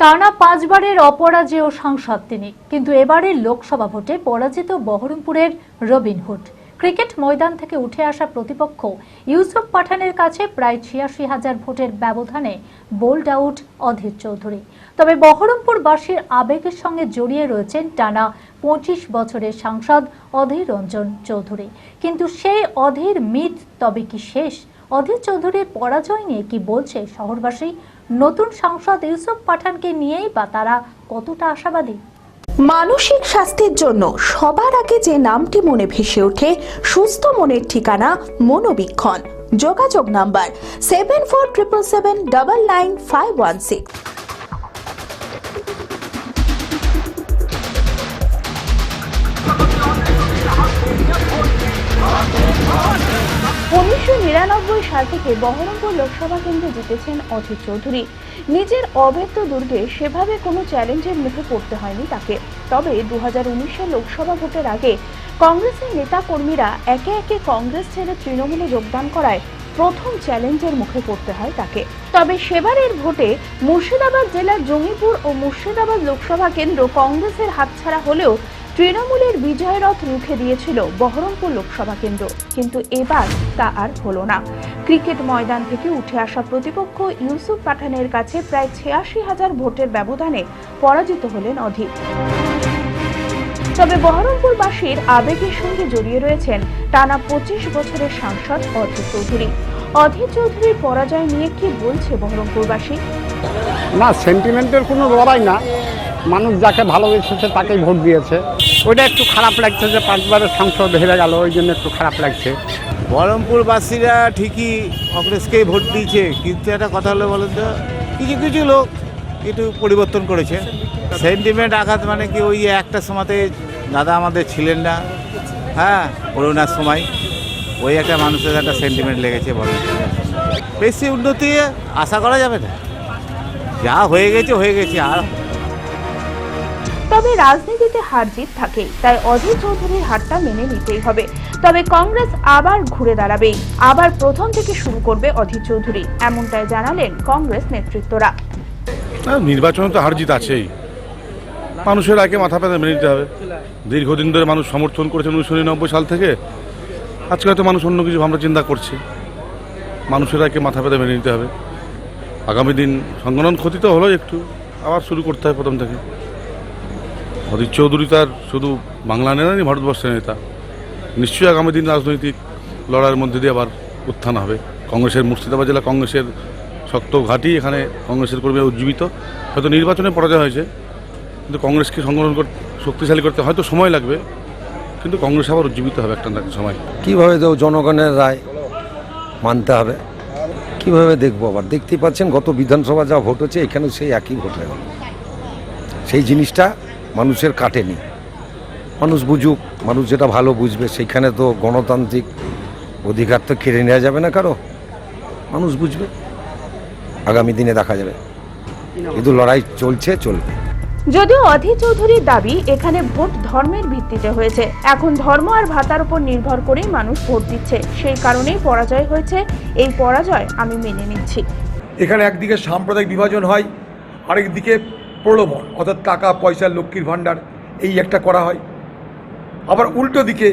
টানা পাঁচবারের অপরাজেয় সাংসদ তিনি। কিন্তু এবারের লোকসভা ভোটে পরাজিত বহরমপুরের রবিনহুড ক্রিকেট ময়দান থেকে উঠে আসা প্রতিপক্ষ ইউসুফ পাঠানের কাছে প্রায় ছিয়াশি হাজার ভোটের ব্যবধানে বোল্ড আউট অধীর চৌধুরী। তবে বহরমপুরবাসীর আবেগের সঙ্গে জড়িয়ে রয়েছেন টানা পঁচিশ বছরের সাংসদ অধীর রঞ্জন চৌধুরী। কিন্তু সেই অধীর মিথ তবে কি শেষ? অধীর চৌধুরীর পরাজয় নিয়ে কি বলছে শহরবাসী? নতুন সাংসদ ইউসুফ পাঠানকে নিয়েই বা তারা কতটা আশাবাদী? মানসিক স্বাস্থ্যের জন্য সবার আগে যে নামটি মনে ভেসে ওঠে, সুস্থ মনের ঠিকানা মনোবীক্ষণ। যোগাযোগ number seven four triple seven double nine five one six নিরানব্বই সাল থেকে বহরমপুর লোকসভা কেন্দ্রে জিতেছেন অধীর চৌধুরী। নিজের অভেদ্য দুর্গে সেভাবে কোনো চ্যালেঞ্জের মুখে পড়তে হয়নি তাকে। তবে দু হাজার লোকসভা ভোটের আগে কংগ্রেসের নেতা কর্মীরা একে একে কংগ্রেস ছেড়ে তৃণমূলে যোগদান করায় প্রথম চ্যালেঞ্জের মুখে পড়তে হয় তাকে। তবে সেবারের ভোটে মুর্শিদাবাদ জেলার জঙ্গিপুর ও মুর্শিদাবাদ লোকসভা কেন্দ্র কংগ্রেসের হাতছাড়া হলেও তৃণমূলের বিজয় রথ রুখে দিয়েছিল বহরমপুর লোকসভা কেন্দ্র। কিন্তু এবার তা আর হলো না। ক্রিকেট ময়দান থেকে উঠে আসা প্রতিপক্ষ ইউসুফ পাঠানের কাছে প্রায় ছিয়াশি হাজার ভোটের ব্যবধানে পরাজিত হলেন অধীর তবে বহরমপুরবাসীর আবেগের সঙ্গে জড়িয়ে রয়েছেন টানা পঁচিশ বছরের সাংসদ অধীর চৌধুরী। অধীর চৌধুরীর পরাজয় নিয়ে কি বলছে বহরমপুরবাসী? না সেন্টিমেন্টের কোনো লড়াই না। মানুষ যাকে ভালোবেসেছে তাকেই ভোট দিয়েছে। ওইটা একটু খারাপ লাগছে যে পাঁচবারের সংসদ হেরে গেল, ওই জন্য একটু খারাপ লাগছে। বহরমপুরবাসীরা ঠিকই কংগ্রেসকেই ভোট দিয়েছে, কিন্তু একটা কথা হলো বলেন তো, কিছু কিছু লোক একটু পরিবর্তন করেছে। সেন্টিমেন্ট আঘাত মানে কি, ওই একটা সময়তে দাদা আমাদের ছিলেন না হ্যাঁ করোনার সময়, ওই একটা মানুষের একটা সেন্টিমেন্ট লেগেছে বহরমপুর বেশি উন্নতি আশা করা যাবে না। যা হয়ে গেছে হয়ে গেছে, আর তবে রাজনীতিতে হার জিত থাকে, তাই অধীর চৌধুরীর হারটা মেনে নিতেই হবে। তবে কংগ্রেস আবার ঘুরে দাঁড়াবে। আবার প্রথম থেকে শুরু করবে অধীর চৌধুরী, এমনটাই জানালেন কংগ্রেস নেতৃত্বরা। নির্বাচনে তো হার জিত আছেই। মানুষের আগে মাথা পেতে মেনে নিতে হবে। দীর্ঘদিন ধরে মানুষ সমর্থন করেছে উনিশশো নিরানব্বই সাল থেকে। আজকে হয়তো মানুষ অন্য কিছু ভাবনা চিন্তা করছে। মানুষের আগে মাথা পেতে মেনে নিতে হবে। আগামী দিন সংগঠন ক্ষতি তো হলো একটু আবার শুরু করতে হবে প্রথম থেকে। অধীর চৌধুরী তার শুধু বাংলা নেতা নেই ভারতবর্ষের নেতা। নিশ্চয়ই আগামী দিন রাজনৈতিক লড়াইয়ের মধ্যে দিয়ে আবার উত্থান হবে। কংগ্রেসের মুর্শিদাবাদ জেলা কংগ্রেসের শক্ত ঘাঁটি এখানে কংগ্রেসের কর্মীরা উজ্জীবিত। হয়তো নির্বাচনে পরাজয় হয়েছে, কিন্তু কংগ্রেসকে সংগঠন শক্তিশালী করতে হয়তো সময় লাগবে, কিন্তু কংগ্রেস আবার উজ্জীবিত হবে একটা সময়। কীভাবে দেবো জনগণের রায় মানতে হবে? কীভাবে দেখব আবার? দেখতেই পাচ্ছেন, গত বিধানসভা যা ভোট হচ্ছে, এখানেও সেই একই ভোট হয়ে সেই জিনিসটা মানুষের কাটেনি। মানুষ বুঝুক মানুষ যেটা ভালো বুঝবে সেইখানে তো গণতান্ত্রিক অধিকার তো কেড়ে নেওয়া যাবে না কারও। মানুষ বুঝবে। আগামী দিনে দেখা যাবে। কিন্তু লড়াই চলছে চলবে। যদিও অধীর চৌধুরীর দাবি এখানে ভোট ধর্মের ভিত্তিতে হয়েছে। এখন ধর্ম আর ভাতার উপর নির্ভর করেই মানুষ ভোট দিচ্ছে। সেই কারণেই পরাজয় হয়েছে। এই পরাজয় আমি মেনে নিচ্ছি। এখানে একদিকে সাম্প্রদায়িক বিভাজন হয় আরেকদিকে প্রলোভন, অর্থাৎ টাকা, পয়সা, লক্ষ্মীর ভাণ্ডার, এই একটা করা হয়। আবার উল্টো দিকে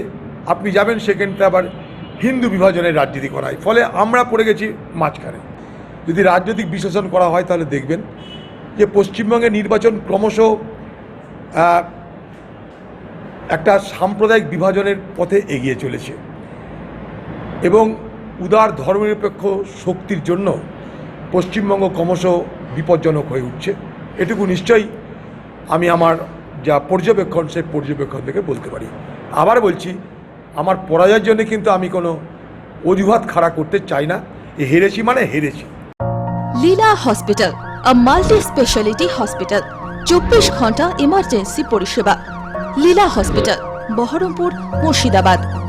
আপনি যাবেন সেখানটা আবার হিন্দু বিভাজনের রাজনীতি করা হয়। ফলে আমরা পড়ে গেছি মাঝখানে। যদি রাজনৈতিক বিশ্লেষণ করা হয়, তাহলে দেখবেন যে পশ্চিমবঙ্গে নির্বাচন ক্রমশ একটা সাম্প্রদায়িক বিভাজনের পথে এগিয়ে চলেছে। এবং উদার ধর্মনিরপেক্ষ শক্তির জন্য পশ্চিমবঙ্গ ক্রমশ বিপজ্জনক হয়ে উঠছে। এটুকু নিশ্চয়ই আমি আমার যা পর্যবেক্ষণ, সেই পর্যবেক্ষণ থেকে বলতে পারি। আবার বলছি, আমার পরাজয়ের জন্য কিন্তু আমি কোনো অজুহাত খাড়া করতে চাই না। হেরেছি মানে হেরেছি। Leela hospital multi specialty hospital, চব্বিশ ঘণ্টা ইমার্জেন্সি পরিষেবা। লীলা হসপিটাল, বহরমপুর, মুর্শিদাবাদ।